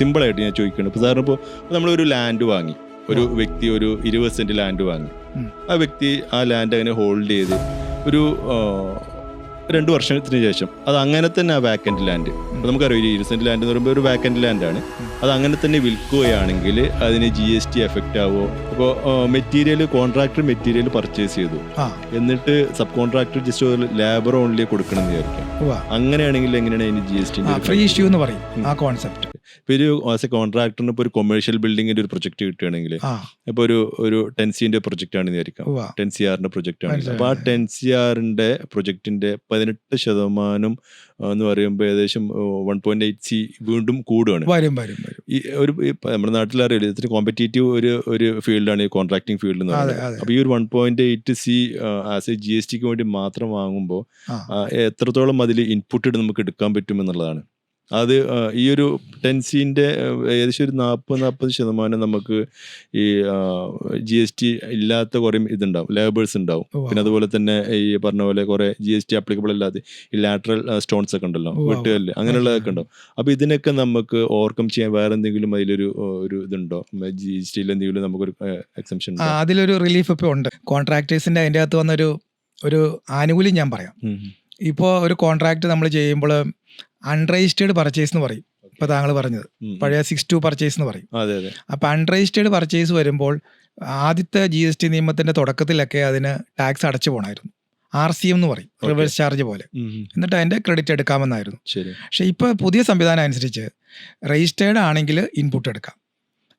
സിമ്പിളായിട്ട് ഞാൻ ചോദിക്കുന്നത് ഇപ്പോൾ സാറിന് ഇപ്പോൾ നമ്മളൊരു ലാൻഡ് വാങ്ങി. ഒരു വ്യക്തി ഒരു ഇരുപത് സെന്റ് ലാൻഡ് വാങ്ങി. ആ വ്യക്തി ആ ലാൻഡ് അങ്ങനെ ഹോൾഡ് ചെയ്ത് ഒരു രണ്ട് വർഷത്തിന് ശേഷം അത് അങ്ങനെ തന്നെ ആ വാക്കന്റ് ലാൻഡ് അപ്പോൾ നമുക്കറിയാം ഒരു ഇരുപത് സെന്റ് ലാൻഡ് എന്ന് പറയുമ്പോൾ ഒരു വാക്കന്റ് ലാൻഡാണ് അത് അങ്ങനെ തന്നെ വിൽക്കുകയാണെങ്കിൽ അതിന് ജി എസ് ടി എഫക്റ്റ് ആവോ? അപ്പോൾ മെറ്റീരിയൽ കോൺട്രാക്ടർ മെറ്റീരിയൽ പർച്ചേസ് ചെയ്തു. എന്നിട്ട് സബ് കോൺട്രാക്ടർ ജസ്റ്റ് ഒരു ലേബർ ഓൺലി കൊടുക്കണം എന്ന് വിചാരിക്കാം. അങ്ങനെയാണെങ്കിൽ എങ്ങനെയാണ് അതിന് G S T free issue എന്ന് പറയും. ആ കോൺസെപ്റ്റ് ഇപ്പോൾ ഒരു ആസ് എ കോൺട്രാക്ടറിന് ഇപ്പോൾ ഒരു കൊമേഴ്ഷ്യൽ ബിൽഡിങ്ങിന്റെ ഒരു പ്രൊജക്ട് കിട്ടുകയാണെങ്കിൽ ഇപ്പൊ ഒരു ഒരു ടെൻ സിന്റെ പ്രൊജക്ട് ആണെന്ന് വിചാരിക്കാം. ടെൻ സി ആറിന്റെ പ്രൊജക്ട് ആണ് അപ്പൊ ആ ടെൻ സി ആറിന്റെ പ്രൊജക്ടിന്റെ പതിനെട്ട് ശതമാനം എന്ന് പറയുമ്പോൾ ഏകദേശം വൺ പോയിന്റ് എയ്റ്റ് സി വീണ്ടും കൂടുകയാണ് ഈ ഒരു നമ്മുടെ നാട്ടിൽ അറിയില്ല ഇത്തിരി കോമ്പറ്റേറ്റീവ് ഒരു ഒരു ഫീൽഡാണ് ഈ കോൺട്രാക്ടിങ് ഫീൽഡ് എന്ന് പറയുന്നത്. അപ്പൊ ഈ ഒരു one point eight C as A G S tick വേണ്ടി മാത്രം വാങ്ങുമ്പോൾ എത്രത്തോളം അതിൽ ഇൻപുട്ട് നമുക്ക് എടുക്കാൻ പറ്റും എന്നുള്ളതാണ്. അത് ഈ ഒരു ടെൻസിന്റെ ഏകദേശം ഒരു നാൽപ്പത് നാൽപ്പത് ശതമാനം നമുക്ക് ഈ ജി എസ് ടി ഇല്ലാത്ത കുറേ ഇതുണ്ടാവും ലേബേഴ്സ് ഉണ്ടാവും. പിന്നെ അതുപോലെ തന്നെ ഈ പറഞ്ഞ പോലെ കുറെ ജി എസ് ടി അപ്ലിക്കബിൾ അല്ലാതെ ഈ ലാറ്ററൽ സ്റ്റോൺസ് ഒക്കെ ഉണ്ടല്ലോ. വെട്ടുകല്ല് അങ്ങനെയുള്ളതൊക്കെ ഉണ്ടാവും. അപ്പൊ ഇതിനൊക്കെ നമുക്ക് ഓവർകം ചെയ്യാൻ വേറെ എന്തെങ്കിലും അതിലൊരു ഒരു ഇതുണ്ടോ? ജി എസ് ടിയിൽ എന്തെങ്കിലും നമുക്കൊരു എക്സംഷൻ അതിലൊരു റിലീഫ് ഇപ്പോൾ ഉണ്ട്. കോൺട്രാക്ടേഴ്സിന്റെ അതിന്റെ അകത്ത് വന്നൊരു ഒരു ആനുകൂല്യം ഞാൻ പറയാം. ഇപ്പോൾ ഒരു കോൺട്രാക്ട് നമ്മൾ ചെയ്യുമ്പോൾ അൺരജിസ്റ്റേർഡ് പർച്ചേസ് എന്ന് പറയും. ഇപ്പൊ താങ്കൾ പറഞ്ഞത്. പഴയ സിക്സ് ടു പർച്ചേസ് എന്ന് പറയും. അപ്പൊ അൺരജിസ്റ്റേർഡ് പർച്ചേസ് വരുമ്പോൾ ആദ്യത്തെ ജി എസ് ടി നിയമത്തിന്റെ തുടക്കത്തിലൊക്കെ അതിന് ടാക്സ് അടച്ചു പോണായിരുന്നു. ആർ സി എം എന്ന് പറയും. റിവേഴ്സ് ചാർജ് പോലെ. എന്നിട്ട് അതിന്റെ ക്രെഡിറ്റ് എടുക്കാമെന്നായിരുന്നു. പക്ഷെ ഇപ്പൊ പുതിയ സംവിധാനം അനുസരിച്ച് രജിസ്റ്റേർഡ് ആണെങ്കിൽ ഇൻപുട്ട് എടുക്കാം.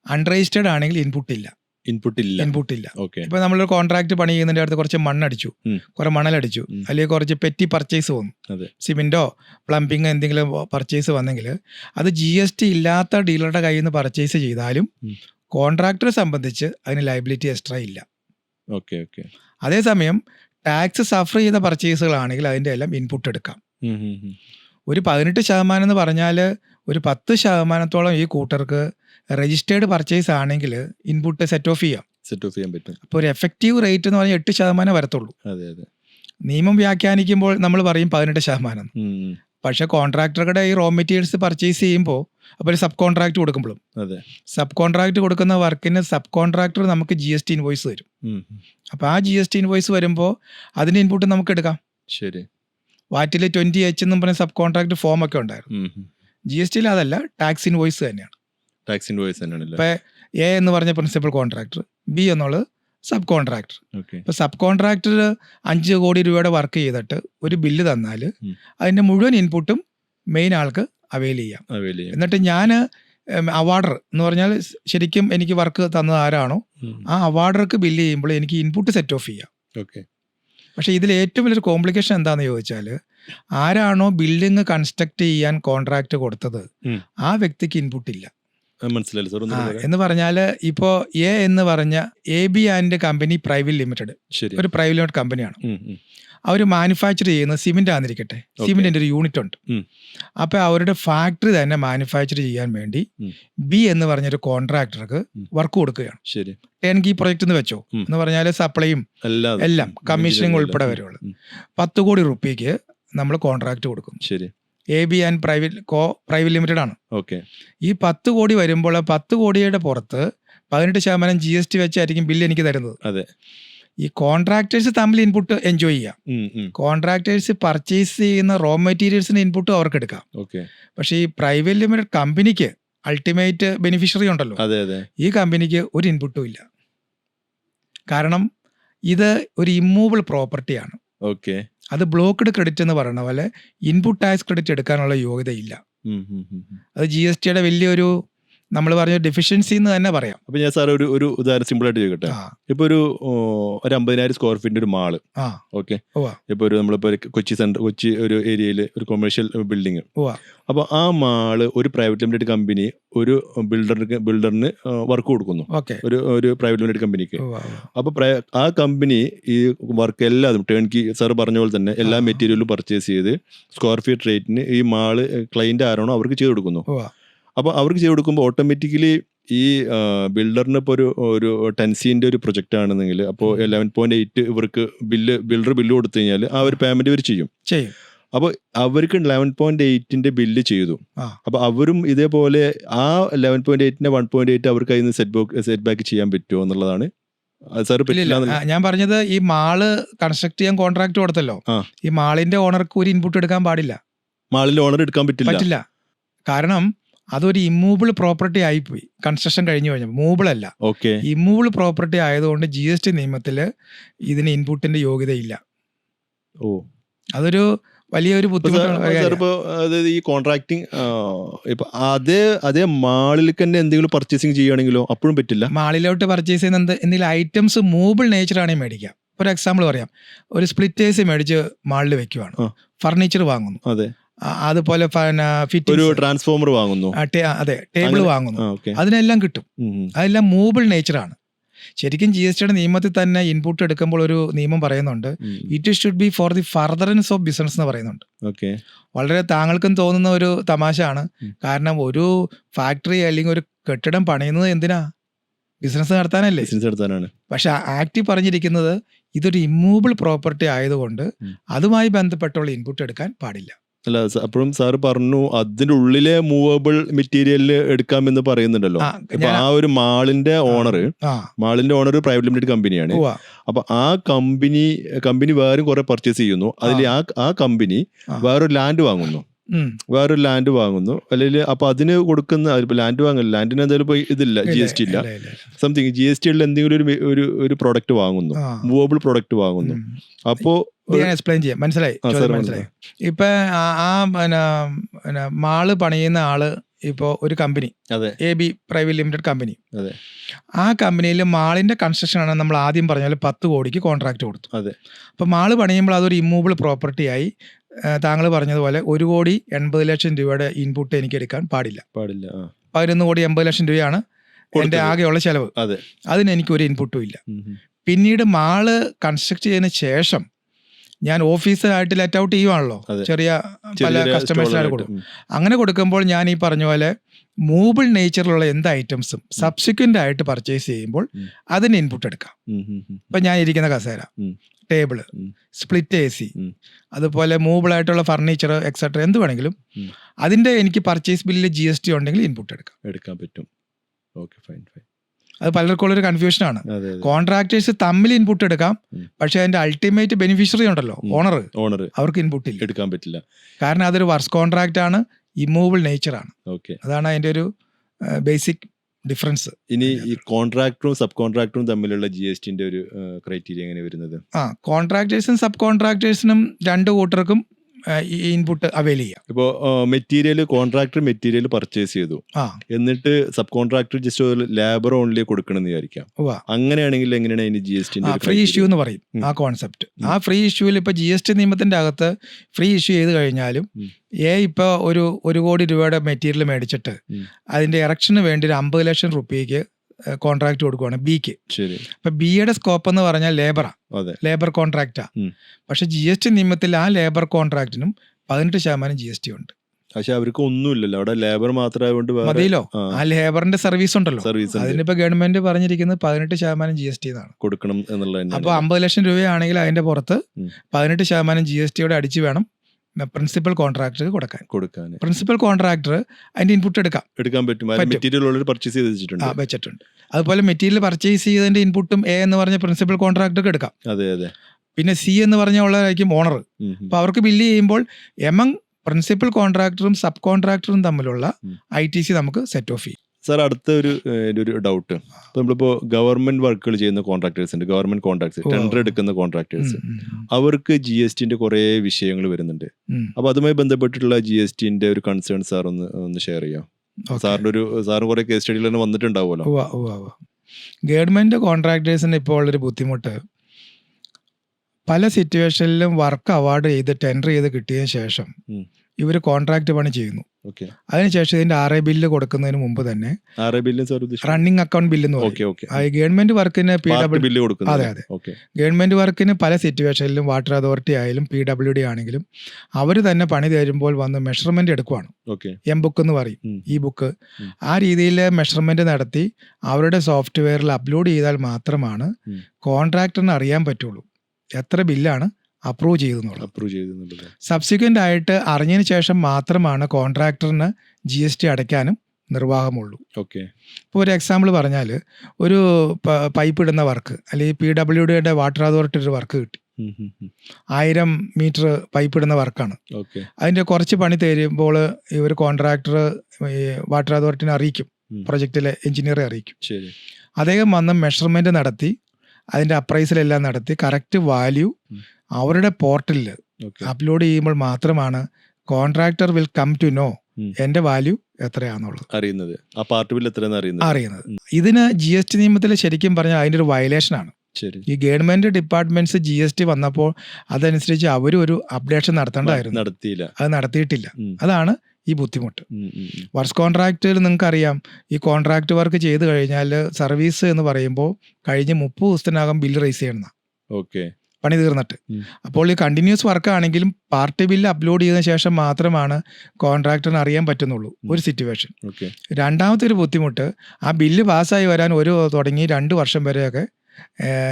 അൺരജിസ്റ്റേർഡ് ആണെങ്കിൽ ഇൻപുട്ട് ഇല്ല. ഇൻപുട്ട് ഇല്ല ഇൻപുട്ട് ഇല്ല ഓക്കെ. ഇപ്പൊ നമ്മളൊരു കോൺട്രാക്ട് പണി ചെയ്യുന്നതിന്റെ അടുത്ത് കുറച്ച് മണ്ണടിച്ചു. കുറെ മണലടിച്ചു. അല്ലെങ്കിൽ കുറച്ച് പെറ്റി പർച്ചേസ് വന്നു. സിമെന്റോ പ്ലംബിങ്ങോ എന്തെങ്കിലും പർച്ചേസ് വന്നെങ്കിൽ അത് ജി എസ് ടി ഇല്ലാത്ത ഡീലറുടെ കയ്യിൽ നിന്ന് പർച്ചേസ് ചെയ്താലും. കോൺട്രാക്ടറെ സംബന്ധിച്ച് അതിന് ലൈബിലിറ്റി എക്സ്ട്രാ ഇല്ല. Okay okay. അതേസമയം ടാക്സ് സഫർ ചെയ്ത പർച്ചേസുകളാണെങ്കിൽ അതിന്റെ എല്ലാം ഇൻപുട്ട് എടുക്കാം. ഒരു പതിനെട്ട് ശതമാനം എന്ന് പറഞ്ഞാൽ ഒരു പത്ത് ശതമാനത്തോളം ഈ കൂട്ടർക്ക് രജിസ്റ്റേർഡ് പർച്ചേസ് ആണെങ്കിൽ ഇൻപുട്ട് സെറ്റ് ഓഫ് ചെയ്യാം. സെറ്റ് ഓഫ് ചെയ്യാൻ പറ്റും. അപ്പോൾ ഒരു എഫക്റ്റീവ് റേറ്റ് എന്ന് പറഞ്ഞാൽ എട്ട് ശതമാനം വരത്തുള്ളൂ. അതെ അതെ. നിയമം വ്യാഖ്യാനിക്കുമ്പോൾ നമ്മൾ പറയും പതിനെട്ട് ശതമാനം. പക്ഷെ കോൺട്രാക്ടറുടെ ഈ റോ മെറ്റീരിയൽസ് പർച്ചേസ് ചെയ്യുമ്പോൾ അപ്പോൾ ഒരു സബ് കോൺട്രാക്ട് കൊടുക്കുമ്പോഴും. അതെ. സബ് കോൺട്രാക്ട് കൊടുക്കുന്ന വർക്കിന് സബ് കോൺട്രാക്ടർ നമുക്ക് ജി എസ് ടി ഇൻവോയ്സ് തരും. അപ്പോൾ ആ ജി എസ് ടി ഇൻവോയ്സ് വരുമ്പോൾ അതിന്റെ ഇൻപുട്ട് നമുക്ക് എടുക്കാം. ശരി. വാറ്റിൽ ട്വന്റി എച്ച് എന്നും പറഞ്ഞ സബ് കോൺട്രാക്ട് ഫോം ഒക്കെ ഉണ്ടായിരുന്നു. ജി എസ് ടിയിൽ അതല്ല ടാക്സ് ഇൻവോയ്സ് തന്നെയാണ്. ടാക്സ് ഇൻവോയ്സ് തന്നെയാണല്ലേ? ഇപ്പൊ എ എന്ന് പറഞ്ഞ പ്രിൻസിപ്പൽ കോൺട്രാക്ടർ ബി എന്നുള്ളത് സബ് കോൺട്രാക്ടർ ഇപ്പൊ സബ് കോൺട്രാക്ടർ അഞ്ച് കോടി രൂപയുടെ വർക്ക് ചെയ്തിട്ട് ഒരു ബില്ല് തന്നാൽ അതിന്റെ മുഴുവൻ ഇൻപുട്ടും മെയിൻ ആൾക്ക് അവൈൽ ചെയ്യാം. എന്നിട്ട് ഞാൻ അവാർഡർ എന്ന് പറഞ്ഞാൽ ശരിക്കും എനിക്ക് വർക്ക് തന്നത് ആരാണോ ആ അവാർഡർക്ക് ബില്ല് ചെയ്യുമ്പോൾ എനിക്ക് ഇൻപുട്ട് സെറ്റ് ഓഫ് ചെയ്യാം. ഓക്കെ പക്ഷെ ഇതിൽ ഏറ്റവും വലിയൊരു കോംപ്ലിക്കേഷൻ എന്താണെന്ന് ചോദിച്ചാൽ ആരാണോ ബിൽഡിംഗ് കൺസ്ട്രക്ട് ചെയ്യാൻ കോൺട്രാക്ട് കൊടുത്തത് ആ വ്യക്തിക്ക് ഇൻപുട്ട് ഇല്ല. മനസ്സിലായില്ല. സാർ എന്ന് പറഞ്ഞാൽ ഇപ്പോ എ എന്ന് പറഞ്ഞ A B and company private limited ഒരു പ്രൈവറ്റ് ലിമിറ്റഡ് കമ്പനിയാണ്. അവർ മാനുഫാക്ചർ ചെയ്യുന്നത് സിമെന്റ് ആണെന്നിരിക്കട്ടെ സിമെന്റിന്റെ ഒരു യൂണിറ്റ് ഉണ്ട്. അപ്പൊ അവരുടെ ഫാക്ടറി തന്നെ മാനുഫാക്ചർ ചെയ്യാൻ വേണ്ടി ബി എന്ന് പറഞ്ഞ ഒരു കോൺട്രാക്ടർക്ക് വർക്ക് കൊടുക്കുകയാണ്. ശരി. ടെൻ കീ പ്രൊജക്ട് എന്ന് വെച്ചോ? എന്ന് പറഞ്ഞാൽ സപ്ലൈയും എല്ലാം. കമ്മീഷനും കമ്മീഷനിങ് ഉൾപ്പെടെ വരുള്ളൂ. പത്ത് കോടി റുപ്യക്ക് നമ്മൾ കോൺട്രാക്ട് കൊടുക്കും. ശരി. A B and private co private limited ആണ് ഓക്കെ. ഈ പത്ത് കോടി വരുമ്പോൾ പത്ത് കോടിയുടെ പുറത്ത് പതിനെട്ട് ശതമാനം ജി എസ് ടി വെച്ചായിരിക്കും ബില്ല് എനിക്ക് തരുന്നത്. അതെ. ഈ കോൺട്രാക്ടേഴ്സ് തമ്മിൽ ഇൻപുട്ട് എൻജോയ് ചെയ്യാം. കോൺട്രാക്ടേഴ്സ് പർച്ചേസ് ചെയ്യുന്ന റോ മെറ്റീരിയൽസിന് ഇൻപുട്ട് അവർക്ക് എടുക്കാം. ഓക്കെ. പക്ഷേ ഈ പ്രൈവറ്റ് ലിമിറ്റഡ് കമ്പനിക്ക് അൾട്ടിമേറ്റ് ബെനിഫിഷ്യറി ഉണ്ടല്ലോ. അതെ അതെ. ഈ കമ്പനിക്ക് ഒരു ഇൻപുട്ടും ഇല്ല. കാരണം ഇത് ഒരു ഇമ്മൂവബിൾ പ്രോപ്പർട്ടിയാണ്. ഓക്കെ. അത് ബ്ലോക്ക്ഡ് ക്രെഡിറ്റ് എന്ന് പറയുന്ന പോലെ ഇൻപുട്ട് ടാക്സ് ക്രെഡിറ്റ് എടുക്കാനുള്ള യോഗ്യതയില്ല. അത് ജി എസ് ടിയുടെ വലിയൊരു നമ്മൾ പറഞ്ഞ ഡെഫിഷ്യൻസി എന്ന് തന്നെ പറയാം. അപ്പൊ ഞാൻ സാർ ഒരു ഒരു ഉദാഹരണം സിമ്പിൾ ആയിട്ട് ചോദിക്കട്ടെ. ഇപ്പൊ ഒരു ഒരു അമ്പതിനായിരം സ്ക്വയർ ഫീറ്റിന്റെ ഒരു മാൾ. ഓക്കെ. ഇപ്പൊ ഒരു നമ്മളിപ്പോ കൊച്ചി സെന്റർ കൊച്ചി ഒരു ഏരിയയിൽ ഒരു കൊമേഴ്ഷ്യൽ ബിൽഡിംഗ്. അപ്പൊ ആ മാൾ ഒരു പ്രൈവറ്റ് ലിമിറ്റഡ് കമ്പനി ഒരു ബിൽഡറിന് ബിൽഡറിന് വർക്ക് കൊടുക്കുന്നു. ഒരു ഒരു പ്രൈവറ്റ് ലിമിറ്റഡ് കമ്പനിക്ക്. അപ്പൊ ആ കമ്പനി ഈ വർക്ക് എല്ലാതും ടേൺ കി സാർ പറഞ്ഞ പോലെ തന്നെ എല്ലാ. മെറ്റീരിയലും പർച്ചേസ് ചെയ്ത് സ്ക്വയർ ഫീറ്റ് റേറ്റിന് ഈ മാൾ ക്ലൈന്റ് ആരാണോ അവർക്ക് ചെയ്ത് കൊടുക്കുന്നു. അപ്പോൾ അവർക്ക് ചെയ്ത് കൊടുക്കുമ്പോൾ ഓട്ടോമാറ്റിക്കലി ഈ ബിൽഡറിന് ഇപ്പോൾ ഒരു ഒരു ടെൻസിന്റെ ഒരു പ്രൊജക്റ്റ് ആണെന്നെങ്കിൽ അപ്പോൾ. ലെവൻ പോയിന്റ് എയ്റ്റ് ഇവർക്ക് ബില്ല് ബിൽഡർ ബില്ല് കൊടുത്തു കഴിഞ്ഞാൽ ആ ഒരു പേയ്മെന്റ് ഇവർ ചെയ്യും. ചെയ്യും. അപ്പോൾ അവർക്ക് ലെവൻ പോയിന്റ് എയ്റ്റിന്റെ ബില്ല് ചെയ്തു. അപ്പോൾ അപ്പൊ അവരും ഇതേപോലെ ആ ലെവൻ പോയിന്റ് എയ്റ്റിന്റെ വൺ പോയിന്റ് എയ്റ്റ് അവർക്ക് അതിന് സെറ്റ് ബാക്ക് സെറ്റ് ബാക്ക് ചെയ്യാൻ പറ്റുമോ എന്നുള്ളതാണ്. ഞാൻ പറഞ്ഞത് ഈ മാൾ കൺസ്ട്രക്ട് ചെയ്യാൻ കോൺട്രാക്ട് കൊടുത്തല്ലോ. ഈ മാളിന്റെ ഓണർക്ക് ഒരു ഇൻപുട്ട് എടുക്കാൻ പാടില്ല. മാളിന്റെ ഓണർ എടുക്കാൻ പറ്റില്ല. പറ്റില്ല. കാരണം അതൊരു ഇമ്മൂബിൾ പ്രോപ്പർട്ടി ആയിപ്പോയി. കൺസ്ട്രക്ഷൻ കഴിഞ്ഞു കഴിഞ്ഞാൽ മൂബിൾ അല്ല. ഓക്കെ ഇമ്മൂബിൾ പ്രോപ്പർട്ടി ആയതുകൊണ്ട് ജി എസ് ടി നിയമത്തിൽ ഇതിന് ഇൻപുട്ടിന്റെ യോഗ്യതയില്ല. ഓ. അതൊരു വലിയൊരു ബുദ്ധിമുട്ടാണ്. ഈ കോൺട്രാക്ടിങ് ഇപ്പൊ അതേ അതേ മാളിൽ തന്നെ എന്തെങ്കിലും പർച്ചേസിങ് ചെയ്യുകയാണെങ്കിലോ അപ്പോഴും പറ്റില്ല? മാളിലോട്ട് പർച്ചേസ് ചെയ്യുന്ന എന്തെങ്കിലും ഐറ്റംസ് മൂബിൾ നേച്ചർ ആണെങ്കിൽ മേടിക്കാം. ഒരു എക്സാമ്പിൾ പറയാം. ഒരു സ്പ്ലിറ്റേഴ്സ് മേടിച്ച് മാളിൽ വെക്കുവാണ്. ഫർണിച്ചർ വാങ്ങുന്നു. അതെ. അതുപോലെ ഒരു ട്രാൻസ്ഫോമർ വാങ്ങുന്നു. അതെ ടേബിൾ വാങ്ങുന്നു. അതിനെല്ലാം കിട്ടും. അതെല്ലാം മൂബിൾ നേച്ചറാണ് ശരിക്കും ജി എസ് ടിയുടെ നിയമത്തിൽ തന്നെ ഇൻപുട്ട് എടുക്കുമ്പോൾ ഒരു നിയമം പറയുന്നുണ്ട്. It should be for the furtherance of business എന്ന് പറയുന്നുണ്ട്. ഓക്കെ വളരെ താങ്കൾക്കും തോന്നുന്ന ഒരു തമാശയാണ്. ആണ് കാരണം ഒരു ഫാക്ടറി അല്ലെങ്കിൽ ഒരു കെട്ടിടം പണിയുന്നത് എന്തിനാ? ബിസിനസ് നടത്താനല്ലേ? ബിസിനസ് നടത്താനാണ്. പക്ഷെ ആക്ട് പറഞ്ഞിരിക്കുന്നത് ഇതൊരു ഇമ്മൂബിൾ പ്രോപ്പർട്ടി ആയതുകൊണ്ട് അതുമായി ബന്ധപ്പെട്ടുള്ള ഇൻപുട്ട് എടുക്കാൻ പാടില്ല. അല്ല അപ്പോഴും സാറ് പറഞ്ഞു അതിന്റെ ഉള്ളിലെ മൂവബിൾ മെറ്റീരിയൽ എടുക്കാമെന്ന് പറയുന്നുണ്ടല്ലോ അപ്പൊ ഇപ്പൊ ആ ഒരു മാളിന്റെ ഓണർ മാളിന്റെ ഓണർ പ്രൈവറ്റ് ലിമിറ്റഡ് കമ്പനിയാണ്. അപ്പൊ ആ കമ്പനി കമ്പനി വേറെ കുറെ പർച്ചേസ് ചെയ്യുന്നു അതിൽ ആ ആ കമ്പനി. വേറൊരു ലാൻഡ് വാങ്ങുന്നു. വേറൊരു ലാൻഡ് വാങ്ങുന്നു. അല്ലെങ്കിൽ അപ്പൊ അതിന് കൊടുക്കുന്ന ലാൻഡ് വാങ്ങില്ല ലാൻഡിന് എന്തായാലും ഇപ്പൊ ഇതില്ല ജി എസ് ടി ഇല്ല. സംതിങ് ജി എസ് ടി ഉള്ള എന്തെങ്കിലും ഒരു ഒരു ഒരു പ്രൊഡക്റ്റ് വാങ്ങുന്നു. മൂവബിൾ പ്രൊഡക്റ്റ് വാങ്ങുന്നു. അപ്പോ ഞാൻ എക്സ്പ്ലെയിൻ ചെയ്യാം. മനസ്സിലായി? മനസ്സിലായി. ഇപ്പൊ ആ- പിന്നെ മാൾ പണിയുന്ന ആൾ ഇപ്പോ ഒരു company A B private limited company. ആ കമ്പനിയിൽ മാളിന്റെ കൺസ്ട്രക്ഷൻ ആണ് നമ്മൾ ആദ്യം പറഞ്ഞ പോലെ പത്ത് കോടിക്ക് കോൺട്രാക്ട് കൊടുത്തു. അപ്പൊ മാൾ പണിയുമ്പോൾ അതൊരു ഇമ്മൂബിൾ പ്രോപ്പർട്ടി ആയി. താങ്കൾ പറഞ്ഞതുപോലെ ഒരു കോടി എൺപത് ലക്ഷം രൂപയുടെ ഇൻപുട്ട് എനിക്ക് എടുക്കാൻ പാടില്ല പാടില്ല പതിനൊന്ന് കോടി എൺപത് ലക്ഷം രൂപയാണ് എന്റെ. ആകെയുള്ള ചെലവ്. അതെ. അതിന് എനിക്ക് ഒരു ഇൻപുട്ടും ഇല്ല. പിന്നീട് മാൾ കൺസ്ട്രക്ട് ചെയ്തതിന് ശേഷം ഞാൻ ഓഫീസറായിട്ട് ലെറ്റ് ഔട്ട് ചെയ്യുവാണല്ലോ. ചെറിയ പല കസ്റ്റമേഴ്സിനായിട്ട് കൊടുക്കും. അങ്ങനെ കൊടുക്കുമ്പോൾ ഞാൻ ഈ പറഞ്ഞ പോലെ മൂബിൾ നേച്ചറിലുള്ള എന്ത് ഐറ്റംസും സബ്സിക്വന്റ് ആയിട്ട് പർച്ചേസ് ചെയ്യുമ്പോൾ. അതിന് ഇൻപുട്ട് എടുക്കാം. ഇപ്പൊ ഞാൻ ഇരിക്കുന്ന കസേര. ടേബിൾ സ്പ്ലിറ്റ് എ സി അതുപോലെ മൂവബിൾ ആയിട്ടുള്ള ഫർണിച്ചർ എക്സെട്ര എന്ത് വേണമെങ്കിലും അതിന്റെ അതിന്റെ എനിക്ക് പർച്ചേസ് ബില്ലിൽ ജി എസ് ടി ഉണ്ടെങ്കിൽ ഇൻപുട്ട് എടുക്കാം. എടുക്കാൻ പറ്റും. ഓക്കെ ഫൈൻ ഫൈൻ അത് പലർക്കും ഒരു കൺഫ്യൂഷനാണ് കോൺട്രാക്ടേഴ്സ് തമ്മിൽ ഇൻപുട്ട് എടുക്കാം. പക്ഷെ അതിന്റെ അൾട്ടിമേറ്റ് ബെനിഫിഷ്യറി ഉണ്ടല്ലോ ഓണർ ഓണർ അവർക്ക് ഇൻപുട്ട് ഇല്ല. എടുക്കാൻ പറ്റില്ല. കാരണം അതൊരു വർക്സ് കോൺട്രാക്ട് ആണ്. ഇമ്മൂവബിൾ നേച്ചറാണ് ആണ്. ഓക്കെ അതാണ് അതിന്റെ ഒരു ബേസിക് ഡിഫറൻസ് ഇനി ഈ കോൺട്രാക്ടറും സബ് കോൺട്രാക്ടറും തമ്മിലുള്ള ജി എസ് ടിന്റെ ഒരു ക്രൈറ്റീരിയ എങ്ങനെ വരുന്നത്? ആ കോൺട്രാക്ടേഴ്സും സബ് കോൺട്രാക്ടേഴ്സിനും രണ്ട് കൂട്ടർക്കും ഈ ഇൻപുട്ട് അവൈൽ ചെയ്യാം. ഇപ്പോൾ മെറ്റീരിയൽ കോൺട്രാക്ടർ മെറ്റീരിയൽ പർച്ചേസ് ചെയ്തു. എന്നിട്ട് sub contractor just labour only കൊടുക്കണമെന്ന് വിചാരിക്കാം. അങ്ങനെയാണെങ്കിൽ എങ്ങനെയാണ് അതിന് G S T free issue എന്ന് പറയും ആ കോൺസെപ്റ്റ് ആ ഫ്രീ ഇഷ്യൂവിൽ ഇപ്പൊ ജി എസ് ടി നിയമത്തിന്റെ അകത്ത് ഫ്രീ ഇഷ്യൂ ചെയ്ത് കഴിഞ്ഞാലും ഏ എ ഇപ്പൊ ഒരു ഒരു കോടി രൂപയുടെ മെറ്റീരിയൽ മേടിച്ചിട്ട് അതിന്റെ ഇറക്ഷന് വേണ്ടി ഒരു അമ്പത് ലക്ഷം റുപ്യക്ക് കോൺട്രാക്ട് കൊടുക്കുവാണ് ബിക്ക് അപ്പൊ ബി ബിയുടെ സ്കോപ്പ് എന്ന് പറഞ്ഞാൽ ലേബറാ ലേബർ കോൺട്രാക്റ്റാ. പക്ഷെ ജി എസ് ടി നിയമത്തിൽ ആ ലേബർ കോൺട്രാക്റ്റിനും പതിനെട്ട് ശതമാനം ജി എസ് ടി ഉണ്ട്. പക്ഷെ അവർക്ക് ഒന്നുമില്ലല്ലോ. അവിടെ ലേബർ മാത്രമായതുകൊണ്ട് മതിയല്ലോ. ആ. ലേബറിന്റെ സർവീസ് ഉണ്ടല്ലോ. സർവീസ് അതിനിപ്പോ ഗവൺമെന്റ് പറഞ്ഞിരിക്കുന്നത് പതിനെട്ട് ശതമാനം ജി എസ് ടി എന്നാണ്. കൊടുക്കണം എന്നുള്ളത് അപ്പൊ അമ്പത് ലക്ഷം രൂപയാണെങ്കിൽ അതിന്റെ പുറത്ത്. പതിനെട്ട് ശതമാനം ജി എസ് ടിയോടെ അടിച്ചു വേണം പ്രിൻസിപ്പൽ കോൺട്രാക്ടർ കൊടുക്കാൻ. കൊടുക്കാൻ പ്രിൻസിപ്പൽ കോൺട്രാക്ടർ അതിന്റെ ഇൻപുട്ട് എടുക്കാം. എടുക്കാൻ പറ്റും. മെറ്റീരിയൽ പർച്ചേസ് ചെയ്തിട്ടുണ്ട് ആ വെച്ചിട്ടുണ്ട്. വെച്ചിട്ടുണ്ട്. അതുപോലെ മെറ്റീരിയൽ പർച്ചേസ് ചെയ്തതിന്റെ ഇൻപുട്ടും എ എന്ന് പറഞ്ഞ പ്രിൻസിപ്പൽ കോൺട്രാക്ടർക്ക് എടുക്കാം. അതെ അതെ. പിന്നെ സി എന്ന് പറഞ്ഞ ഉള്ളതായിരിക്കും ഓണർ. അപ്പോൾ അവർക്ക് ബില്ല് ചെയ്യുമ്പോൾ എമംഗ് പ്രിൻസിപ്പൽ കോൺട്രാക്ടറും സബ് കോൺട്രാക്ടറും തമ്മിലുള്ള. ഐ ടി സി നമുക്ക് സെറ്റ് ഓഫ് ചെയ്യും. സാർ അടുത്ത ഒരു ഒരു ഡൗട്ട് ഇപ്പൊ നമ്മളിപ്പോ ഗവൺമെന്റ് വർക്കുകൾ ചെയ്യുന്ന കോൺട്രാക്ടേഴ്സ് ഉണ്ട് ഗവൺമെന്റ് കോൺട്രാക്ടേഴ്സ് ഓ. ടെൻഡർ എടുക്കുന്ന കോൺട്രാക്ടേഴ്സ് അവർക്ക് ജി എസ് ടിന്റെ കുറെ വിഷയങ്ങൾ വരുന്നുണ്ട്. അപ്പൊ അതുമായി ബന്ധപ്പെട്ടിട്ടുള്ള ജി എസ് ടിന്റെ ഒരു കൺസേൺ സാർ ഒന്ന് ഒന്ന് ഷെയർ ചെയ്യാം. സാറിന്റെ ഒരു സാറിന് കുറെ കേസ് സ്റ്റഡിയിൽ തന്നെ വന്നിട്ടുണ്ടാവുമല്ലോ. ഗവൺമെന്റ് കോൺട്രാക്ടേഴ്സിന് ഇപ്പോൾ ഉള്ളൊരു ബുദ്ധിമുട്ട് പല സിറ്റുവേഷനിലും വർക്ക് അവാർഡ് ചെയ്ത് ടെൻഡർ ചെയ്ത് കിട്ടിയതിന് ശേഷം. ഇവർ കോൺട്രാക്ട് പണി ചെയ്യുന്നു. അതിനുശേഷം ഇതിന്റെ ആർ ഐ ബില്ല് കൊടുക്കുന്നതിന് മുമ്പ് തന്നെ റണ്ണിങ് അക്കൗണ്ട് ബില്ല് എന്ന് പറയും. ഗവൺമെന്റ് വർക്കിന് പി ഡബ്ല്യു അതെ, അതെ. ഗവൺമെന്റ് വർക്കിന് പല സിറ്റുവേഷനിലും വാട്ടർ അതോറിറ്റി ആയാലും പി ഡബ്ല്യു ഡി ആണെങ്കിലും അവർ തന്നെ പണി തരുമ്പോൾ വന്ന് മെഷർമെന്റ് എടുക്കുവാണ്. എം ബുക്ക് എന്ന് പറയും. ഈ ബുക്ക് ആ രീതിയിൽ മെഷർമെന്റ് നടത്തി അവരുടെ സോഫ്റ്റ്വെയറിൽ അപ്ലോഡ് ചെയ്താൽ മാത്രമാണ്. കോൺട്രാക്ടറിന് അറിയാൻ പറ്റുള്ളൂ. എത്ര ബില്ലാണ് അപ്രൂവ് ചെയ്തു അപ്രൂവ് ചെയ്തു സബ്സിക്വന്റ് ആയിട്ട് അറിഞ്ഞതിന് ശേഷം മാത്രമാണ് കോൺട്രാക്ടറിന് ജി എസ് ടി അടയ്ക്കാനും നിർവാഹമുള്ളൂ. ഓക്കെ ഇപ്പോൾ ഒരു എക്സാമ്പിൾ പറഞ്ഞാൽ ഒരു പൈപ്പ് ഇടുന്ന വർക്ക് അല്ലെങ്കിൽ പി ഡബ്ല്യു ഡിയുടെ വാട്ടർ അതോറിറ്റി ഒരു വർക്ക് കിട്ടി. ആയിരം മീറ്റർ പൈപ്പ് ഇടുന്ന വർക്കാണ് ഓക്കെ അതിന്റെ കുറച്ച് പണി തരുമ്പോൾ ഈ ഒരു കോൺട്രാക്ടർ വാട്ടർ അതോറിറ്റിനെ അറിയിക്കും. പ്രൊജക്റ്റിലെ എഞ്ചിനീയറെ അറിയിക്കും. അദ്ദേഹം വന്ന് മെഷർമെന്റ് നടത്തി. അതിന്റെ അപ്രൈസലെല്ലാം നടത്തി കറക്റ്റ് വാല്യൂ അവരുടെ പോർട്ടലിൽ അപ്ലോഡ് ചെയ്യുമ്പോൾ മാത്രമാണ് contractor will come to know എന്റെ വാല്യൂ എത്രയാണെന്നുള്ളത് അറിയുന്നത്. ആ പാർട്ട് ബിൽ എത്രയാണെന്ന് അറിയുന്നത്? അറിയുന്നത്. ഇതിന് ജി എസ് ടി നിയമത്തിൽ ശരിക്കും പറഞ്ഞാൽ അതിന്റെ ഒരു വയലേഷൻ ആണ്. ഈ government departments G S T വന്നപ്പോൾ അതനുസരിച്ച് അവരും ഒരു അപ്ഡേഷൻ നടത്തേണ്ടതായിരുന്നു. നടത്തിയില്ല. അത് നടത്തിയിട്ടില്ല. അതാണ് ഈ ബുദ്ധിമുട്ട്. വർക്ക്സ് കോൺട്രാക്റ്റിൽ നിങ്ങൾക്ക് അറിയാം ഈ കോൺട്രാക്ട് വർക്ക് ചെയ്ത് കഴിഞ്ഞാൽ സർവീസ് എന്ന് പറയുമ്പോൾ കഴിഞ്ഞ് മുപ്പത് ദിവസത്തിനകം ബില്ല് റേസ് ചെയ്യണം ഓക്കെ. പണി തീർന്നിട്ട്. അപ്പോൾ ഈ കണ്ടിന്യൂസ് വർക്ക് ആണെങ്കിലും പാർട്ടി ബില്ല് അപ്ലോഡ് ചെയ്തതിനു ശേഷം മാത്രമാണ് കോൺട്രാക്ടറിന് അറിയാൻ പറ്റുന്നുള്ളൂ ഒരു സിറ്റുവേഷൻ രണ്ടാമത്തെ ഒരു ബുദ്ധിമുട്ട് ആ ബില്ല് പാസ്സായി വരാൻ ഒരു തുടങ്ങി രണ്ട് വർഷം വരെയൊക്കെ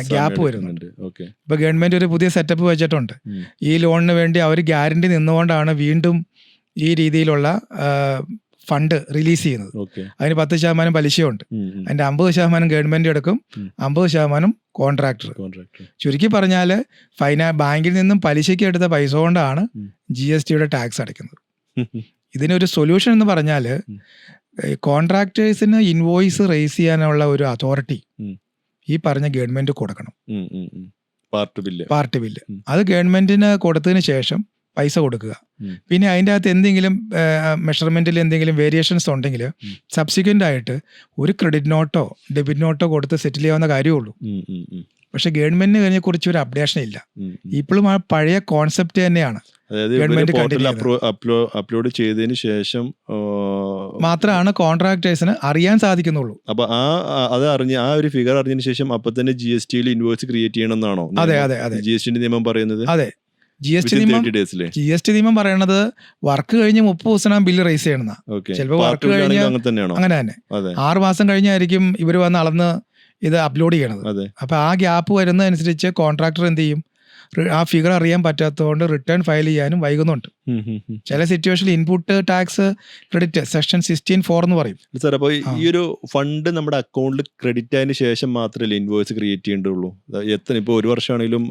ഗ്യാപ്പ് വരുന്നുണ്ട് ഇപ്പൊ ഗവൺമെന്റ് ഒരു പുതിയ സെറ്റപ്പ് വെച്ചിട്ടുണ്ട്. ഈ ലോണിന് വേണ്ടി അവർ ഗ്യാരണ്ടി നിന്നുകൊണ്ടാണ് വീണ്ടും ഈ രീതിയിലുള്ള ഫണ്ട് റിലീസ് ചെയ്യുന്നത്. അതിന് പത്ത് ശതമാനം പലിശയുണ്ട്. അതിന്റെ അമ്പത് ശതമാനം ഗവൺമെന്റ് എടുക്കും അമ്പത് ശതമാനം കോൺട്രാക്ടർ. ചുരുക്കി പറഞ്ഞാൽ ഫൈനാ ബാങ്കിൽ നിന്നും പലിശയ്ക്ക് എടുത്ത പൈസ കൊണ്ടാണ് ജി എസ് ടിയുടെ ടാക്സ് അടയ്ക്കുന്നത്. ഇതിനൊരു സൊല്യൂഷൻ എന്ന് പറഞ്ഞാൽ. കോൺട്രാക്ടേഴ്സിന് ഇൻവോയ്സ് റേസ് ചെയ്യാനുള്ള ഒരു അതോറിറ്റി ഈ പറഞ്ഞ ഗവൺമെന്റ് കൊടുക്കണം. Part bill. Party bill. അത് ഗവൺമെന്റിന് കൊടുത്തതിന് ശേഷം പൈസ കൊടുക്കുക. പിന്നെ അതിന്റെ അകത്ത് എന്തെങ്കിലും മെഷർമെന്റിൽ എന്തെങ്കിലും വേരിയേഷൻസ് ഉണ്ടെങ്കിൽ. സബ്സിക്വന്റ് ആയിട്ട് ഒരു ക്രെഡിറ്റ് നോട്ടോ ഡെബിറ്റ് നോട്ടോ കൊടുത്ത് സെറ്റിൽ ചെയ്യാവുന്ന കാര്യമുള്ളൂ. പക്ഷെ ഗവൺമെന്റിന് കഴിഞ്ഞ കുറിച്ച് ഒരു അപ്ഡേഷൻ ഇല്ല. ഇപ്പോഴും ആ പഴയ കോൺസെപ്റ്റ് തന്നെയാണ്. അപ്ലോഡ് ചെയ്തതിന് ശേഷം മാത്രമാണ് കോൺട്രാക്ടേഴ്സിന് അറിയാൻ സാധിക്കുന്നുള്ളൂ. അപ്പൊ ആ അത് അറിഞ്ഞ് ആ ഒരു ഫിഗർ അറിഞ്ഞതിന് ശേഷം അപ്പൊ തന്നെ ജി എസ് ടിയിൽ ഇൻവോയ്സ് ക്രിയേറ്റ് ചെയ്യണം എന്നാണോ? അതെ അതെ അതെ. ജി എസ് ടി നിയമം പറയുന്നത്? അതെ. ജി എസ് ടി നിയമം ജി എസ് ടി നിയമം പറയണത് വർക്ക് കഴിഞ്ഞ് മുപ്പത് ദിവസം ബില്ല് റേസ് ചെയ്യണമെന്നാ ചിലപ്പോൾ വർക്ക് കഴിഞ്ഞ അങ്ങനെ തന്നെ. ആറ് മാസം കഴിഞ്ഞായിരിക്കും ഇവർ വന്ന് അളന്ന് ഇത് അപ്ലോഡ് ചെയ്യണത്. അപ്പൊ ആ ഗ്യാപ്പ് വരുന്നതനുസരിച്ച് കോൺട്രാക്ടർ എന്ത് ചെയ്യും? ആ ഫിഗർ അറിയാൻ പറ്റാത്തതുകൊണ്ട് റിട്ടേൺ ഫയൽ ചെയ്യാനും വൈകുന്നുണ്ട്. ചില സിറ്റുവേഷനിൽ input tax credit section sixteen four എന്ന് പറയും. സാർ അപ്പോൾ ഈ ഒരു ഫണ്ട് നമ്മുടെ അക്കൗണ്ടിൽ ക്രെഡിറ്റ് ആയതിനു ശേഷം മാത്രമല്ലേ ഇൻവോയ്സ് ക്രിയേറ്റ് ചെയ്യേണ്ടുള്ളൂ എത്ര ഇപ്പോൾ ഒരു വർഷമാണെങ്കിലും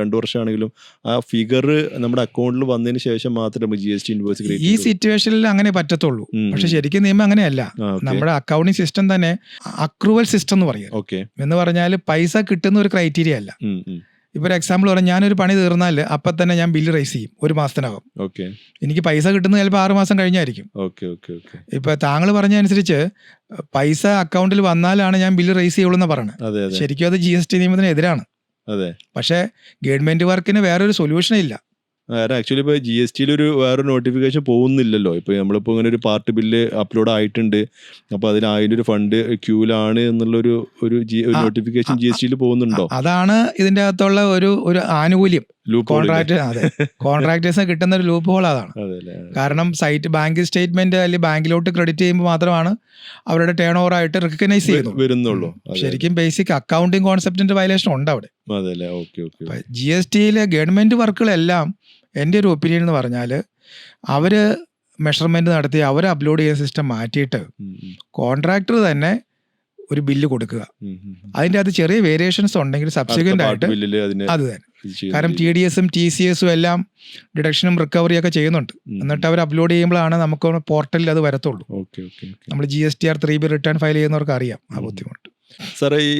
രണ്ട് വർഷമാണെങ്കിലും ആ ഫിഗർ നമ്മുടെ അക്കൗണ്ടിൽ വന്നതിന് ശേഷം മാത്രമേ ജി എസ് ടി ഇൻവോയ്സ് ഈ സിറ്റുവേഷനിൽ അങ്ങനെ പറ്റത്തുള്ളൂ. പക്ഷെ ശരിക്കും നിയമം അങ്ങനെയല്ല. നമ്മുടെ അക്കൗണ്ടിങ് സിസ്റ്റം തന്നെ അക്രൂവൽ സിസ്റ്റം എന്ന് പറയും. ഓക്കെ എന്ന് പറഞ്ഞാൽ പൈസ കിട്ടുന്ന ഒരു ക്രൈറ്റീരിയ അല്ല. ഇപ്പോൾ ഒരു എക്സാമ്പിൾ പറഞ്ഞാൽ ഞാനൊരു പണി തീർന്നാൽ അപ്പം തന്നെ ഞാൻ ബില്ല് റൈസ് ചെയ്യും. ഒരു മാസത്തിനകം. ഓക്കെ. എനിക്ക് പൈസ കിട്ടുന്നത് ചിലപ്പോൾ ആറ് മാസം കഴിഞ്ഞായിരിക്കും. Okay okay okay. ഇപ്പൊ താങ്കൾ പറഞ്ഞ അനുസരിച്ച് പൈസ അക്കൗണ്ടിൽ വന്നാലാണ് ഞാൻ ബില്ല് റൈസ് ചെയ്യുള്ളൂ എന്ന് അതെ ശരിക്കും അത് ജി എസ് ടി നിയമത്തിന് എതിരാണ് അതെ. പക്ഷേ ഗവൺമെന്റ് വർക്കിന് വേറൊരു സൊല്യൂഷൻ ഇല്ല. കാരണം ആക്ച്വലി ഇപ്പോൾ ജി എസ് ടിയിൽ ഒരു വേറൊരു നോട്ടിഫിക്കേഷൻ പോകുന്നില്ലല്ലോ. ഇപ്പോൾ നമ്മളിപ്പോൾ ഇങ്ങനെ ഒരു പാർട്ട് ബില്ല് അപ്ലോഡ് ആയിട്ടുണ്ട്. അപ്പോൾ അതിന് അതിന്റെ ഒരു ഫണ്ട് ക്യൂലാണ് എന്നുള്ളൊരു ഒരു ജി ഒരു നോട്ടിഫിക്കേഷൻ ജി എസ് ടിയിൽ പോകുന്നുണ്ടോ? അതാണ് ഇതിന്റെ അകത്തുള്ള ഒരു ഒരു ആനുകൂല്യം. കോൺട്രാക്ട് അതെ. കോൺട്രാക്ടേഴ്സിന് കിട്ടുന്ന ഒരു ലൂപ്പ് ഹോൾ അതാണ് അതെ. കാരണം സൈറ്റ് ബാങ്ക് സ്റ്റേറ്റ്മെന്റ് അല്ലെങ്കിൽ ബാങ്കിലോട്ട് ക്രെഡിറ്റ് ചെയ്യുമ്പോൾ മാത്രമാണ് അവരുടെ ടേൺ ഓവർ ആയിട്ട് റെക്കഗ്നൈസ് ചെയ്യുന്നത്. വരുന്നുള്ളൂ. ശരിക്കും ബേസിക് അക്കൗണ്ടിങ് കോൺസെപ്റ്റിന്റെ വയലേഷൻ ഉണ്ട് അവിടെ ജി എസ് ടിയിലെ ഗവൺമെന്റ് വർക്കുകളെല്ലാം എന്റെ ഒരു ഒപ്പീനിയൻ എന്ന് പറഞ്ഞാൽ അവർ മെഷർമെന്റ് നടത്തി അവർ അപ്ലോഡ് ചെയ്യുന്ന സിസ്റ്റം മാറ്റിയിട്ട് കോൺട്രാക്ടർ തന്നെ ഒരു ബില്ല് കൊടുക്കുക. അതിന്റെ അകത്ത് ചെറിയ വേരിയേഷൻസ് ഉണ്ടെങ്കിൽ സബ്സിക്വന്റ് ആയിട്ട് അത് തന്നെ. കാരണം ടി ഡി എസും ടി സി എസും എല്ലാം ഡിഡക്ഷനും റിക്കവറിയും ഒക്കെ ചെയ്യുന്നുണ്ട്. എന്നിട്ട് അവർ അപ്ലോഡ് ചെയ്യുമ്പോഴാണ് നമുക്ക് പോർട്ടലിൽ അത് വരത്തുള്ളൂ. നമ്മൾ G S T R three B return file ചെയ്യുന്നവർക്ക് അറിയാം ആ ബുദ്ധിമുട്ട്. സാറേ ഈ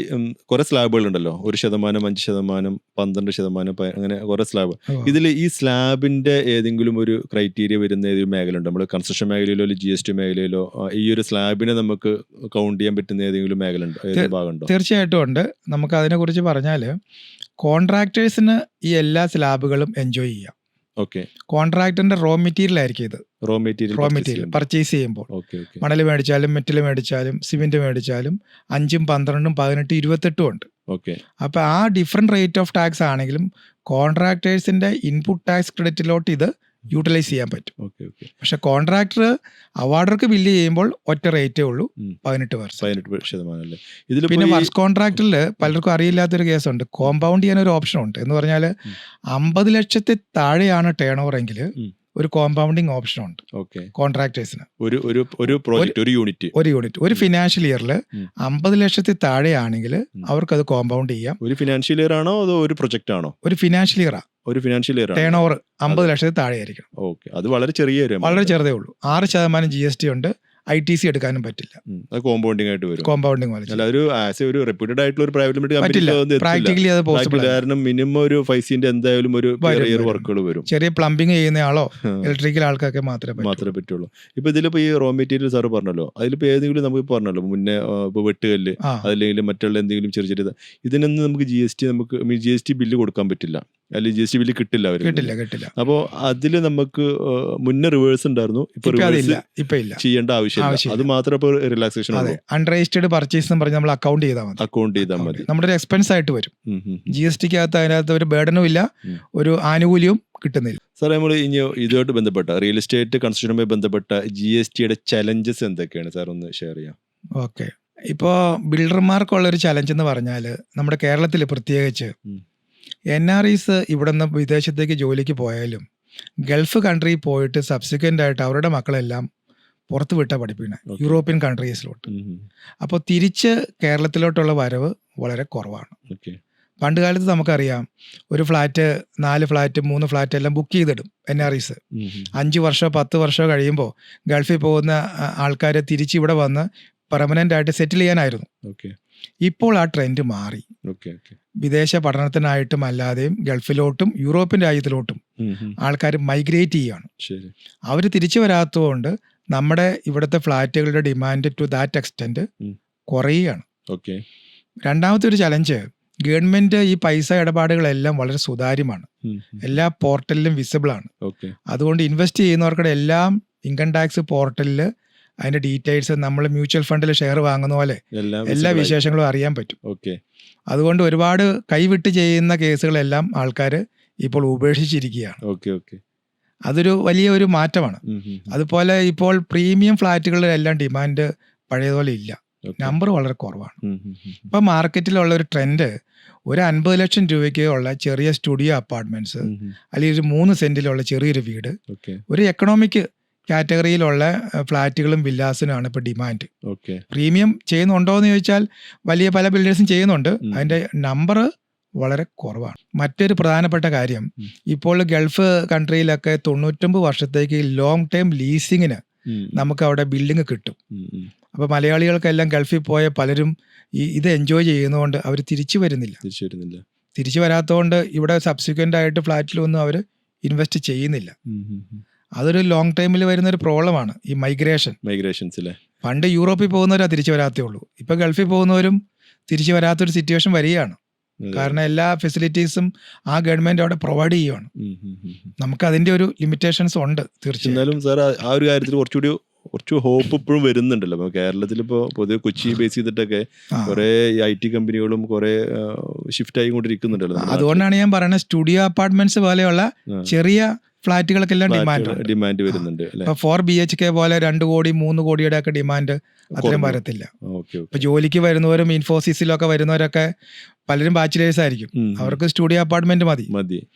കുറെ സ്ലാബുകൾ ഉണ്ടല്ലോ ഒരു ശതമാനം അഞ്ച് ശതമാനം പന്ത്രണ്ട് ശതമാനം അങ്ങനെ കുറെ സ്ലാബ്. ഇതിൽ ഈ സ്ലാബിന്റെ ഏതെങ്കിലും ഒരു ക്രൈറ്റീരിയ വരുന്ന ഏതൊരു മേഖല ഉണ്ട് നമ്മൾ കൺസ്ട്രക്ഷൻ മേഖലയിലോ അല്ലെങ്കിൽ ജി എസ് ടി മേഖലയിലോ ഈ ഒരു സ്ലാബിനെ നമുക്ക് കൗണ്ട് ചെയ്യാൻ പറ്റുന്ന ഏതെങ്കിലും മേഖല ഉണ്ടോ ഏതെങ്കിലും ഭാഗമുണ്ടോ? തീർച്ചയായിട്ടും ഉണ്ട്. നമുക്ക് അതിനെക്കുറിച്ച് പറഞ്ഞാൽ കോൺട്രാക്ടേഴ്സിന് ഈ എല്ലാ സ്ലാബുകളും എൻജോയ് ചെയ്യാം. ഓക്കെ കോൺട്രാക്ടറിന്റെ റോ മെറ്റീരിയൽ ആയിരിക്കും ഇത്. Raw material raw material purchase ചെയ്യുമ്പോൾ. മണൽ മേടിച്ചാലും മെറ്റൽ മേടിച്ചാലും സിമെന്റ് മേടിച്ചാലും അഞ്ചും പന്ത്രണ്ടും പതിനെട്ടും ഇരുപത്തെട്ടും ഉണ്ട്. ഓക്കെ അപ്പോൾ ആ ഡിഫറെന്റ് റേറ്റ് ഓഫ് ടാക്സ് ആണെങ്കിലും കോൺട്രാക്ടേഴ്സിന്റെ ഇൻപുട്ട് ടാക്സ് ക്രെഡിറ്റിലോട്ട് ഇത് യൂട്ടിലൈസ് ചെയ്യാൻ പറ്റും. പക്ഷെ കോൺട്രാക്ടർ അവാർഡർക്ക് ബില്ല് ചെയ്യുമ്പോൾ ഒറ്റ റേറ്റേ ഉള്ളൂ. പതിനെട്ട് ഇതിൽ പിന്നെ വർക്സ് കോൺട്രാക്ടറിൽ പലർക്കും അറിയില്ലാത്തൊരു കേസുണ്ട്. കോമ്പൗണ്ട് ചെയ്യാൻ ഒരു ഓപ്ഷൻ ഉണ്ട്. എന്ന് പറഞ്ഞാൽ. അമ്പത് ലക്ഷത്തിൽ താഴെയാണ് ടേൺ ഓവർ എങ്കിൽ. ഒരു കോമ്പൗണ്ടിങ് ഓപ്ഷൻ ഉണ്ട്. കോൺട്രാക്ടേഴ്സിന് ഒരു ഒരു ഒരു പ്രോജക്റ്റ് ഒരു യൂണിറ്റ് ഒരു യൂണിറ്റ് ഒരു ഫിനാൻഷ്യൽ ഇയറിൽ. അമ്പത് ലക്ഷത്തിൽ താഴെയാണെങ്കിൽ അവർക്ക് അത് കോമ്പൗണ്ട് ചെയ്യാം. ഒരു ഫിനാൻഷ്യൽ ഇയർ ആണോ അതോ ഒരു പ്രൊജക്റ്റ് ആണോ? ഒരു ഫിനാൻഷ്യൽ ഇയർ ഒരു ഫിനാൻഷ്യൽ ഇയർ ടേൺ ഓവർ അമ്പത് ലക്ഷത്തിൽ താഴെയായിരിക്കണം. ഓക്കെ അത് വളരെ ചെറിയ വളരെ. ചെറുതേ ഉള്ളൂ. ആറ് ശതമാനം ജി എസ് ടി ഉണ്ട്. ഐ ടി സി എടുക്കാനും പറ്റില്ല. കോമ്പൗണ്ടിങ് ആയിട്ട് വരും. കോമ്പൗണ്ടിങ് അല്ല ഒരു ആസ് ഒരു റെപ്യൂട്ടഡ് ആയിട്ടുള്ള ഒരു പ്രൈവറ്റ് ലിമിറ്റഡ് പറ്റില്ല. പ്രാക്ടിക്കലി അത് പോസിബിൾ കാരണം മിനിമം ഒരു ഫൈവ് സിന്റെ എന്തായാലും ഒരു ചെറിയ. വർക്കുകൾ വരും. ചെറിയ പ്ലംബിംഗ് ചെയ്യുന്ന ആളോ ഇലക്ട്രിക്കൽ ആൾക്കൊക്കെ മാത്രമേ. മാത്രമേ പറ്റുള്ളൂ. ഇപ്പൊ ഇതിലിപ്പോ ഈ റോ മെറ്റീരിയൽ സാറ് പറഞ്ഞല്ലോ. അതിലിപ്പോ ഏതെങ്കിലും നമുക്ക് പറഞ്ഞല്ലോ മുന്നേ ഇപ്പൊ വെട്ടുകല്ല് അതല്ലെങ്കിൽ മറ്റുള്ള എന്തെങ്കിലും ചെറിയ ചെറിയ ഇതിനൊന്നും നമുക്ക് ജി എസ് ടി നമുക്ക് ജി എസ് ടി ബില്ല് കൊടുക്കാൻ പറ്റില്ല. അല്ലെങ്കിൽ ജി എസ് ടി ബില്ല് കിട്ടില്ല അവർ കിട്ടില്ല കിട്ടില്ല. അപ്പോൾ അതിൽ നമുക്ക് മുന്നേ റിവേഴ്സ് ഉണ്ടായിരുന്നു. ഇപ്പൊ ഇല്ല. ചെയ്യേണ്ട ആവശ്യമില്ല. അത് മാത്രമേ ഇപ്പൊ റിലാക്സേഷൻ അൺരജിസ്റ്റേർഡ് പർച്ചേസ് എന്ന് പറഞ്ഞാൽ നമ്മൾ അക്കൗണ്ട് ചെയ്താൽ മതി. അക്കൗണ്ട് ചെയ്താൽ മതി. നമ്മുടെ ഒരു എക്സ്പെൻസ് ആയിട്ട് വരും. ജി എസ് ടിക്കകത്ത് അതിനകത്ത് ഒരു ബേഡനും ഇല്ല. ഒരു ആനുകൂല്യവും കിട്ടുന്നില്ല. സാർ നമ്മൾ ഇനി ഇതുമായിട്ട് ബന്ധപ്പെട്ട റിയൽ എസ്റ്റേറ്റ് കൺസ്ട്രക്ഷനുമായി ബന്ധപ്പെട്ട ജി എസ് ടിയുടെ ചലഞ്ചസ് എന്തൊക്കെയാണ്? സാർ ഒന്ന് ഷെയർ ചെയ്യാം. ഓക്കെ ഇപ്പോൾ ബിൽഡർമാർക്കുള്ള ഒരു ചലഞ്ച് എന്ന് പറഞ്ഞാൽ നമ്മുടെ കേരളത്തിൽ പ്രത്യേകിച്ച്. എൻ ആർ ഐസ് ഇവിടെ നിന്ന് വിദേശത്തേക്ക് ജോലിക്ക് പോയാലും ഗൾഫ് കൺട്രി പോയിട്ട് സബ്സിക്വന്റ് ആയിട്ട് അവരുടെ മക്കളെല്ലാം പുറത്ത് വിട്ടാ പഠിപ്പിക്കണം യൂറോപ്യൻ കൺട്രീസിലോട്ട് അപ്പോൾ തിരിച്ച് കേരളത്തിലോട്ടുള്ള വരവ് വളരെ കുറവാണ്. പണ്ട് കാലത്ത് നമുക്കറിയാം ഒരു ഫ്ലാറ്റ് നാല് ഫ്ലാറ്റ് മൂന്ന് ഫ്ലാറ്റ് എല്ലാം ബുക്ക് ചെയ്തിടും എൻ ആർ ഐസ് അഞ്ച് വർഷമോ പത്ത് വർഷമോ കഴിയുമ്പോൾ ഗൾഫിൽ പോകുന്ന ആൾക്കാരെ തിരിച്ച് ഇവിടെ വന്ന് പെർമനന്റ് ആയിട്ട് സെറ്റിൽ ചെയ്യാനായിരുന്നു. ഇപ്പോൾ ആ ട്രെൻഡ് മാറി. വിദേശ പഠനത്തിനായിട്ടും അല്ലാതെയും ഗൾഫിലോട്ടും യൂറോപ്യൻ രാജ്യത്തിലോട്ടും ആൾക്കാർ മൈഗ്രേറ്റ് ചെയ്യുകയാണ്. അവർ തിരിച്ചു വരാത്തതുകൊണ്ട് നമ്മുടെ ഇവിടുത്തെ ഫ്ലാറ്റുകളുടെ ഡിമാൻഡ് ടു ദാറ്റ് എക്സ്റ്റെന്റ്. കുറയുകയാണ്. ഓക്കെ. രണ്ടാമത്തെ ഒരു ചലഞ്ച് ഗവൺമെന്റ് ഈ പൈസ ഇടപാടുകളെല്ലാം വളരെ സുതാര്യമാണ്. എല്ലാ പോർട്ടലിലും വിസിബിൾ ആണ് അതുകൊണ്ട് ഇൻവെസ്റ്റ് ചെയ്യുന്നവർക്കുടെ എല്ലാം ഇൻകം ടാക്സ് പോർട്ടലിൽ അതിന്റെ ഡീറ്റെയിൽസ് നമ്മൾ മ്യൂച്വൽ ഫണ്ടിൽ ഷെയർ വാങ്ങുന്ന പോലെ എല്ലാ വിശേഷങ്ങളും അറിയാൻ പറ്റും. ഓക്കെ. അതുകൊണ്ട് ഒരുപാട് കൈവിട്ട് ചെയ്യുന്ന കേസുകളെല്ലാം ആൾക്കാർ ഇപ്പോൾ ഉപേക്ഷിച്ചിരിക്കുകയാണ്. Okay okay. അതൊരു വലിയ ഒരു മാറ്റമാണ് അതുപോലെ ഇപ്പോൾ പ്രീമിയം ഫ്ലാറ്റുകളിലെല്ലാം ഡിമാൻഡ് പഴയതുപോലെ ഇല്ല. നമ്പർ വളരെ കുറവാണ്. ഇപ്പം മാർക്കറ്റിലുള്ള ഒരു ട്രെൻഡ് ഒരു അൻപത് ലക്ഷം രൂപയ്ക്ക് ഉള്ള ചെറിയ സ്റ്റുഡിയോ അപ്പാർട്ട്മെന്റ്സ് അല്ലെങ്കിൽ ഒരു മൂന്ന് സെന്റിലുള്ള ചെറിയൊരു വീട് ഒരു എക്കണോമിക് കാറ്റഗറിയിലുള്ള ഫ്ലാറ്റുകളും വില്ലാസിനുമാണ് ഇപ്പോൾ ഡിമാൻഡ്. ഓക്കെ. പ്രീമിയം ചെയ്യുന്നുണ്ടോ എന്ന് ചോദിച്ചാൽ വലിയ പല ബിൽഡേഴ്സും ചെയ്യുന്നുണ്ട്. അതിന്റെ നമ്പർ വളരെ കുറവാണ്. മറ്റൊരു പ്രധാനപ്പെട്ട കാര്യം ഇപ്പോൾ ഗൾഫ് കൺട്രിയിലൊക്കെ തൊണ്ണൂറ്റൊമ്പത് വർഷത്തേക്ക് ലോങ് ടൈം ലീസിങ്ങിന് നമുക്ക് അവിടെ ബിൽഡിംഗ് കിട്ടും. അപ്പോൾ മലയാളികൾക്കെല്ലാം ഗൾഫിൽ പോയ പലരും ഈ ഇത് എൻജോയ് ചെയ്യുന്നതുകൊണ്ട് അവർ തിരിച്ചു വരുന്നില്ല. തിരിച്ചു വരുന്നില്ല. തിരിച്ചു വരാത്തതുകൊണ്ട് ഇവിടെ സബ്സിക്വന്റ് ആയിട്ട് ഫ്ലാറ്റിലൊന്നും അവർ ഇൻവെസ്റ്റ് ചെയ്യുന്നില്ല. അതൊരു ലോങ് ടൈമിൽ വരുന്ന ഒരു പ്രോബ്ലമാണ് ഈ മൈഗ്രേഷൻ മൈഗ്രേഷൻസ് അല്ലേ പണ്ട് യൂറോപ്പിൽ പോകുന്നവരാ തിരിച്ചു വരാത്തേ ഉള്ളൂ. ഇപ്പൊ ഗൾഫിൽ പോകുന്നവരും തിരിച്ചു വരാത്തൊരു സിറ്റുവേഷൻ വരികയാണ്. കാരണം എല്ലാ ഫെസിലിറ്റീസും ആ ഗവൺമെന്റ് അവിടെ പ്രൊവൈഡ് ചെയ്യുകയാണ്. നമുക്ക് അതിന്റെ ഒരു ലിമിറ്റേഷൻസ് ഉണ്ട് തീർച്ചയായും. സാർ ആ- ഒരു കാര്യത്തിൽ കുറച്ചുകൂടി കുറച്ച് ഹോപ്പ് ഇപ്പോഴും വരുന്നുണ്ടല്ലോ. കേരളത്തിൽ ഇപ്പോൾ പൊതുവെ കൊച്ചി ബേസ് ചെയ്തിട്ടൊക്കെ കുറേ ഐ ടി കമ്പനികളും കുറെ ഷിഫ്റ്റ് ആയിക്കൊണ്ടിരിക്കുന്നുണ്ടല്ലോ. അതുകൊണ്ടാണ് ഞാൻ പറയുന്നത് സ്റ്റുഡിയോ അപ്പാർട്ട്മെന്റ്സ് പോലെയുള്ള ചെറിയ ഫ്ലാറ്റുകൾക്കെല്ലാം ഡിമാൻഡ് ഡിമാൻഡ് വരുന്നുണ്ട് ഫോർ ബി എച്ച് കെ പോലെ രണ്ട് കോടി മൂന്ന് കോടിയുടെ ഒക്കെ ഡിമാൻഡ് അത്രയും വരത്തില്ല. ഇപ്പൊ ജോലിക്ക് വരുന്നവരും ഇൻഫോസിസിലൊക്കെ വരുന്നവരൊക്കെ പലരും ബാച്ചിലേഴ്സ് ആയിരിക്കും. അവർക്ക് സ്റ്റുഡിയോ അപ്പാർട്ട്മെന്റ് മതി. മതി.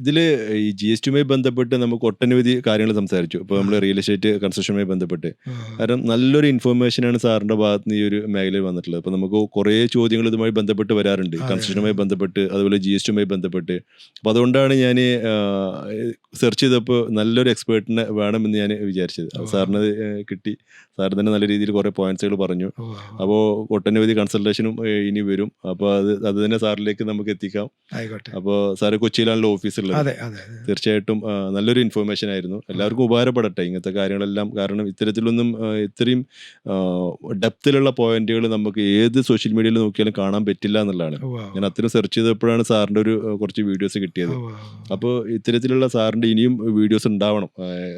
ഇതിൽ ഈ ജി എസ് ടിയുമായി ബന്ധപ്പെട്ട് നമുക്ക് ഒട്ടനവധി കാര്യങ്ങൾ സംസാരിച്ചു. ഇപ്പൊ നമ്മൾ റിയൽ എസ്റ്റേറ്റ് കൺസ്ട്രക്ഷനുമായി ബന്ധപ്പെട്ട്. കാരണം നല്ലൊരു ഇൻഫോർമേഷനാണ് സാറിന്റെ ഭാഗത്ത് നിന്ന് ഈ ഒരു മേഖലയിൽ വന്നിട്ടുള്ളത്. അപ്പൊ നമുക്ക് കുറേ ചോദ്യങ്ങൾ ഇതുമായി ബന്ധപ്പെട്ട് വരാറുണ്ട്. കൺസ്ട്രക്ഷനുമായി ബന്ധപ്പെട്ട് അതുപോലെ ജി എസ് ടിയുമായി ബന്ധപ്പെട്ട്. അപ്പൊ അതുകൊണ്ടാണ് ഞാൻ സെർച്ച് ചെയ്തപ്പോൾ നല്ലൊരു എക്സ്പേർട്ടിനെ വേണമെന്ന് ഞാൻ വിചാരിച്ചത്. സാറിന് കിട്ടി. സാർ തന്നെ നല്ല രീതിയിൽ കുറേ പോയിന്റ്സുകൾ പറഞ്ഞു. അപ്പോൾ ഒട്ടനവധി കൺസൾട്ടേഷനും ഇനി വരും. അപ്പോൾ അത് അത് തന്നെ സാറിലേക്ക് നമുക്ക് എത്തിക്കാം. അപ്പോൾ സാറ് കൊച്ചിയിലാണല്ലോ ഓഫീസുള്ളത് അതെ. തീർച്ചയായിട്ടും നല്ലൊരു ഇൻഫോർമേഷൻ ആയിരുന്നു. എല്ലാവർക്കും ഉപകാരപ്പെടട്ടെ. ഇങ്ങനത്തെ കാര്യങ്ങളെല്ലാം കാരണം ഇത്തരത്തിലൊന്നും ഇത്രയും ഡെപ്തിലുള്ള പോയിന്റുകൾ നമുക്ക് ഏത് സോഷ്യൽ മീഡിയയിൽ നോക്കിയാലും കാണാൻ പറ്റില്ല എന്നുള്ളതാണ്. ഞാൻ അത്രയും സെർച്ച് ചെയ്തപ്പോഴാണ് സാറിന്റെ ഒരു കുറച്ച് വീഡിയോസ് കിട്ടിയത്. അപ്പോൾ ഇത്തരത്തിലുള്ള സാറിന്റെ ഇനിയും വീഡിയോസ് ഉണ്ടാവണം.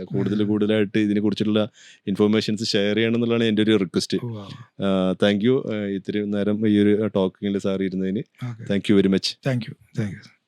കൂടുതൽ കൂടുതലായിട്ട് ഇതിനെ കുറിച്ചുള്ള ഇൻഫർമേഷൻസ് ഷെയർ ചെയ്യണം എന്നുള്ളതാണ് എന്റെ ഒരു റിക്വസ്റ്റ്. താങ്ക് യു ഇത്രയും നേരം ഈ ഒരു ടോക്കിങ്ങിൽ sir ഇരുന്നതിന് thank you very much thank you thank you